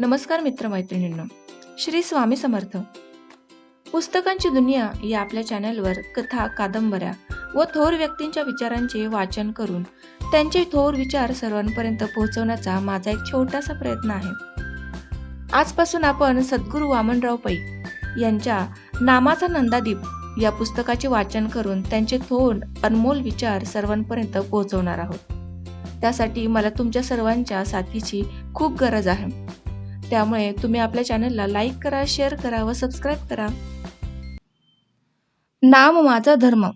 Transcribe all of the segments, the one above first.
नमस्कार मित्रमैत्रिणींनो श्री स्वामी समर्थ. पुस्तकांची दुनिया या आपल्या चॅनलवर कथा कादंबऱ्या व थोर व्यक्तींच्या विचारांचे वाचन करून त्यांचे थोर विचार सर्वांपर्यंत पोहोचवण्याचा माझा एक छोटासा प्रयत्न आहे. आजपासून आपण सद्गुरू वामनराव पै यांच्या नामाचा नंदादीप या पुस्तकाचे वाचन करून त्यांचे थोर अनमोल विचार सर्वांपर्यंत पोहोचवणार आहोत. त्यासाठी मला तुमच्या सर्वांच्या साथीची खूप गरज आहे. त्यामुळे तुम्ही आपल्या चॅनलला लाईक करा शेअर करा व सबस्क्राईब करा. नाम माझा धर्म.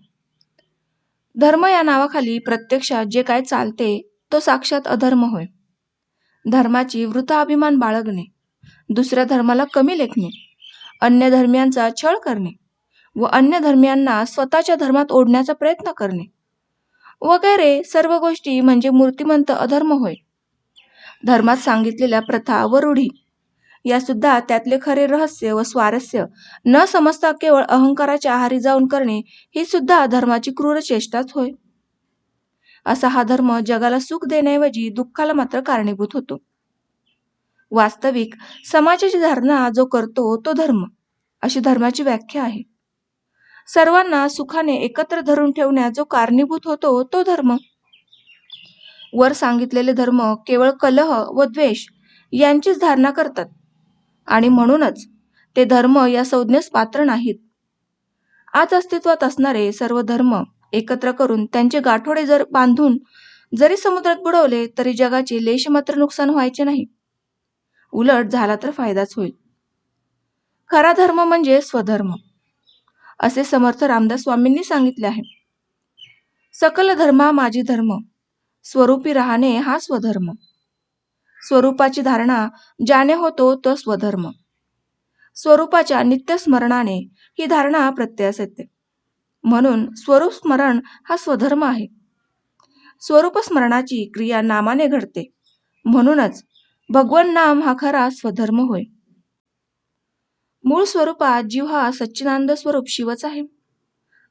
धर्म या नावाखाली प्रत्यक्षात जे काय चालते तो साक्षात अधर्म होय. धर्माची वृताभिमान बाळगणे दुसऱ्या धर्माला कमी लेखणे अन्य धर्मियांचा छळ करणे व अन्य धर्मियांना स्वतःच्या धर्मात ओढण्याचा प्रयत्न करणे. वगैरे सर्व गोष्टी म्हणजे मूर्तिमंत अधर्म होय. धर्मात सांगितलेल्या प्रथा व रूढी. या सुद्धा त्यातले खरे रहस्य व स्वारस्य न समजता केवळ अहंकाराच्या आहारी जाऊन करणे ही सुद्धा धर्माची क्रूर चेष्टाच होय. असा हा धर्म जगाला सुख देण्याऐवजी दुःखाला मात्र कारणीभूत होतो. वास्तविक समाजाची धारणा जो करतो तो धर्म अशी धर्माची व्याख्या आहे. सर्वांना सुखाने एकत्र धरून ठेवण्यात जो कारणीभूत होतो तो धर्म. वर सांगितलेले धर्म केवळ कलह व द्वेष यांचीच धारणा करतात. आणि म्हणूनच ते धर्म या संज्ञेस पात्र नाहीत. आज अस्तित्वात असणारे सर्व धर्म एकत्र करून त्यांचे गाठोडे जर बांधून जरी समुद्रात बुडवले तरी जगाचे लेश मात्र नुकसान व्हायचे नाही. उलट झाला तर फायदाच होईल. खरा धर्म म्हणजे स्वधर्म असे समर्थ रामदास स्वामींनी सांगितले आहे. सकल धर्मा माझी धर्म स्वरूपी राहणे हा स्वधर्म. स्वरूपाची धारणा ज्याने होतो तो स्वधर्म. स्वरूपाच्या नित्य स्मरणाने ही धारणा प्रत्ययास येते. म्हणून स्वरूप स्मरण हा स्वधर्म आहे. स्वरूप स्मरणाची क्रिया नामाने घडते. म्हणूनच भगवन नाम हा खरा स्वधर्म होय. मूळ स्वरूपात जीव हा सच्चिदानंद स्वरूप शिवच आहे.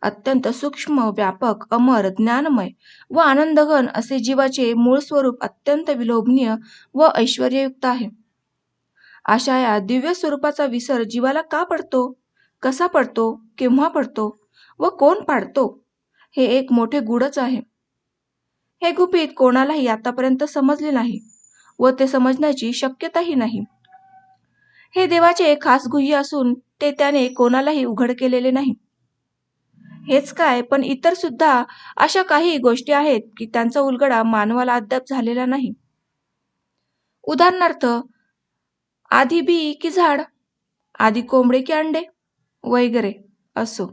अत्यंत सूक्ष्म व्यापक अमर ज्ञानमय व आनंदघन असे जीवाचे मूळ स्वरूप अत्यंत विलोभनीय व ऐश्वर्ययुक्त आहे. अशा या दिव्य स्वरूपाचा विसर जीवाला का पडतो? कसा पडतो? केव्हा पडतो? व कोण पाडतो? हे एक मोठे गुडच आहे. हे गुपित कोणालाही आतापर्यंत समजले नाही व ते समजण्याची शक्यताही नाही. हे देवाचे खास गुह्य असून ते त्याने कोणालाही उघड केलेले नाही. हेच काय? पण इतर सुद्धा अशा काही गोष्टी आहेत की त्यांचा उलगडा मानवाला अद्याप झालेला नाही. उदाहरणार्थ आधी बी की झाड आधी कोंबडे की अंडे वगैरे असो.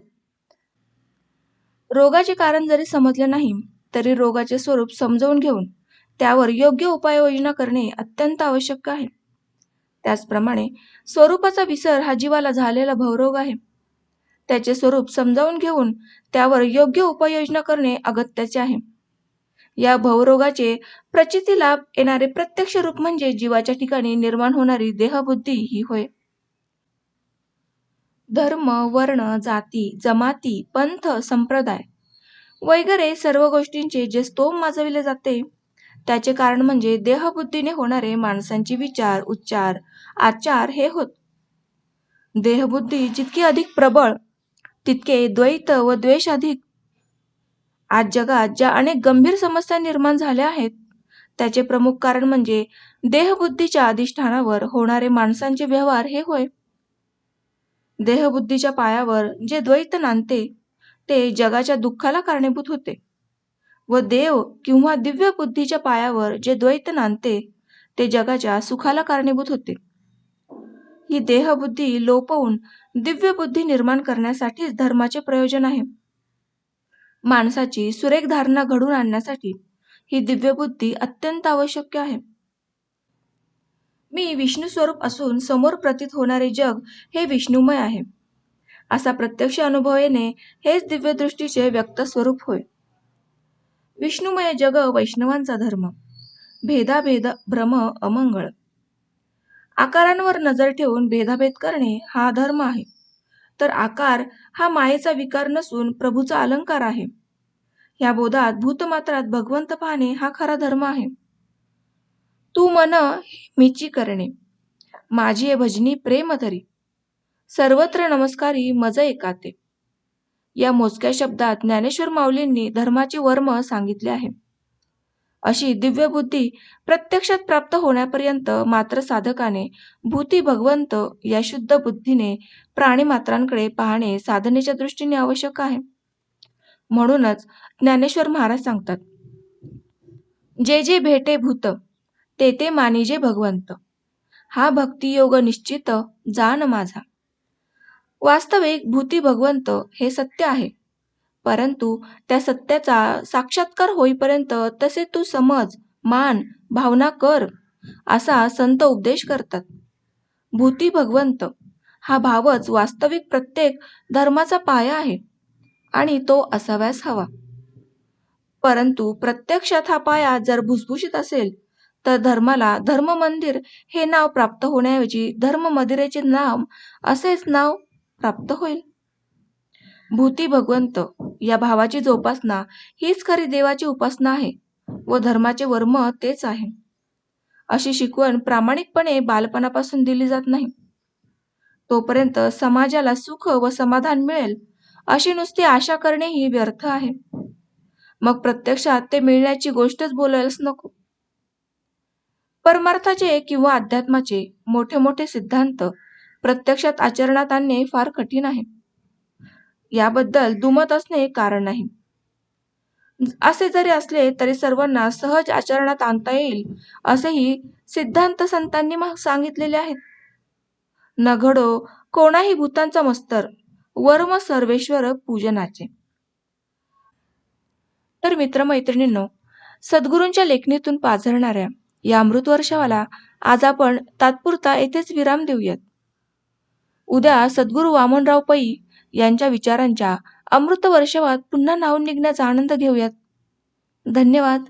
रोगाचे कारण जरी समजले नाही तरी रोगाचे स्वरूप समजवून घेऊन त्यावर योग्य उपाययोजना करणे अत्यंत आवश्यक आहे. त्याचप्रमाणे स्वरूपाचा विसर हा जीवाला झालेला भवरोग आहे. त्याचे स्वरूप समजावून घेऊन त्यावर योग्य उपाययोजना करणे अगत्याचे आहे. या भवरोगाचे प्रचितीला येणारे प्रत्यक्ष रूप म्हणजे जीवाच्या ठिकाणी निर्माण होणारी देहबुद्धी ही होय. धर्म वर्ण जाती जमाती पंथ संप्रदाय वगैरे सर्व गोष्टींचे जे स्तोम माजविले जाते त्याचे कारण म्हणजे देहबुद्धीने होणारे माणसांचे विचार उच्चार आचार हे होत. देहबुद्धी जितकी अधिक प्रबळ तितके द्वैत व द्वेष अधिक. आज जगात ज्या अनेक गंभीर समस्या निर्माण झाल्या आहेत त्याचे प्रमुख कारण म्हणजे देहबुद्धीच्या अधिष्ठानावर होणारे माणसांचे व्यवहार हे होय. देहबुद्धीच्या पायावर जे द्वैत नांदते ते जगाच्या दुःखाला कारणीभूत होते. व देव किंवा दिव्य बुद्धीच्या पायावर जे द्वैत नांदते ते जगाच्या सुखाला कारणीभूत होते. ही देहबुद्धी लोपवून दिव्य बुद्धी निर्माण करण्यासाठीच धर्माचे प्रयोजन आहे. माणसाची सुरेख धारणा घडून आणण्यासाठी ही दिव्य बुद्धी अत्यंत आवश्यक आहे. मी विष्णू स्वरूप असून समोर प्रतीत होणारे जग हे विष्णुमय आहे. असा प्रत्यक्ष अनुभव येणे हेच दिव्यदृष्टीचे व्यक्त स्वरूप होय. विष्णुमय जग वैष्णवांचा धर्म. भेदाभेद भ्रम अमंगळ. आकारांवर नजर ठेवून भेदाभेद करणे हा धर्म आहे. तर आकार हा मायेचा विकार नसून प्रभूचा अलंकार आहे. ह्या बोधात भूतमात्रात भगवंत पाहणे हा खरा धर्म आहे. तू मन मिची करणे. माझी भजनी प्रेम धरी. सर्वत्र नमस्कारी मज एकाते. या मोजक्या शब्दात ज्ञानेश्वर माऊलींनी धर्माचे वर्म सांगितले आहे. अशी दिव्य बुद्धी प्रत्यक्षात प्राप्त होण्यापर्यंत मात्र साधकाने भूती भगवंत या शुद्ध बुद्धीने प्राणीमात्रांकडे पाहणे साधनेच्या दृष्टीने आवश्यक आहे. म्हणूनच ज्ञानेश्वर महाराज सांगतात जे जे भेटे भूत ते ते मानिजे भगवंत. हा भक्तियोग निश्चित जान माझा. वास्तविक भूती भगवंत हे सत्य आहे. परंतु त्या सत्याचा साक्षात्कार होईपर्यंत तसे तू समज मान भावना कर असा संत उपदेश करतात. भूती भगवंत हा भावच वास्तविक प्रत्येक धर्माचा पाया आहे आणि तो असाव्यास हवा. परंतु प्रत्यक्षात हा पाया जर भुसभुशीत असेल तर धर्माला धर्म मंदिर हे नाव प्राप्त होण्याऐवजी धर्म मंदिराचे नाव असेच नाव प्राप्त होईल. भूती भगवंत या भावाची जोपासना हीच खरी देवाची उपासना आहे व धर्माचे वर्म तेच आहे. अशी शिकवण प्रामाणिकपणे बालपणापासून दिली जात नाही. तोपर्यंत समाजाला सुख व समाधान मिळेल अशी नुसती आशा करणे ही व्यर्थ आहे. मग प्रत्यक्षात ते मिळण्याची गोष्टच बोलायलाच नको. परमार्थाचे किंवा अध्यात्माचे मोठे मोठे सिद्धांत प्रत्यक्षात आचरणात आणणे फार कठीण आहे. याबद्दल दुमत असणे कारण नाही. असे जरी असले तरी सर्वांना सहज आचरणात आणता येईल असेही सिद्धांत संतांनी सांगितलेले आहेत. न घडो कोणाही भूतांचा मस्तर वर्म सर्वेश्वर पूजनाचे. तर मित्रमैत्रिणींनो सद्गुरूंच्या लेखणीतून पाझरणाऱ्या या अमृत वर्षावाला आज आपण तात्पुरता येथेच विराम देऊयात. उद्या सद्गुरू वामनराव पै यांच्या विचारांच्या अमृत वर्षावात पुन्हा नावून निघण्याचा आनंद घेऊयात. धन्यवाद.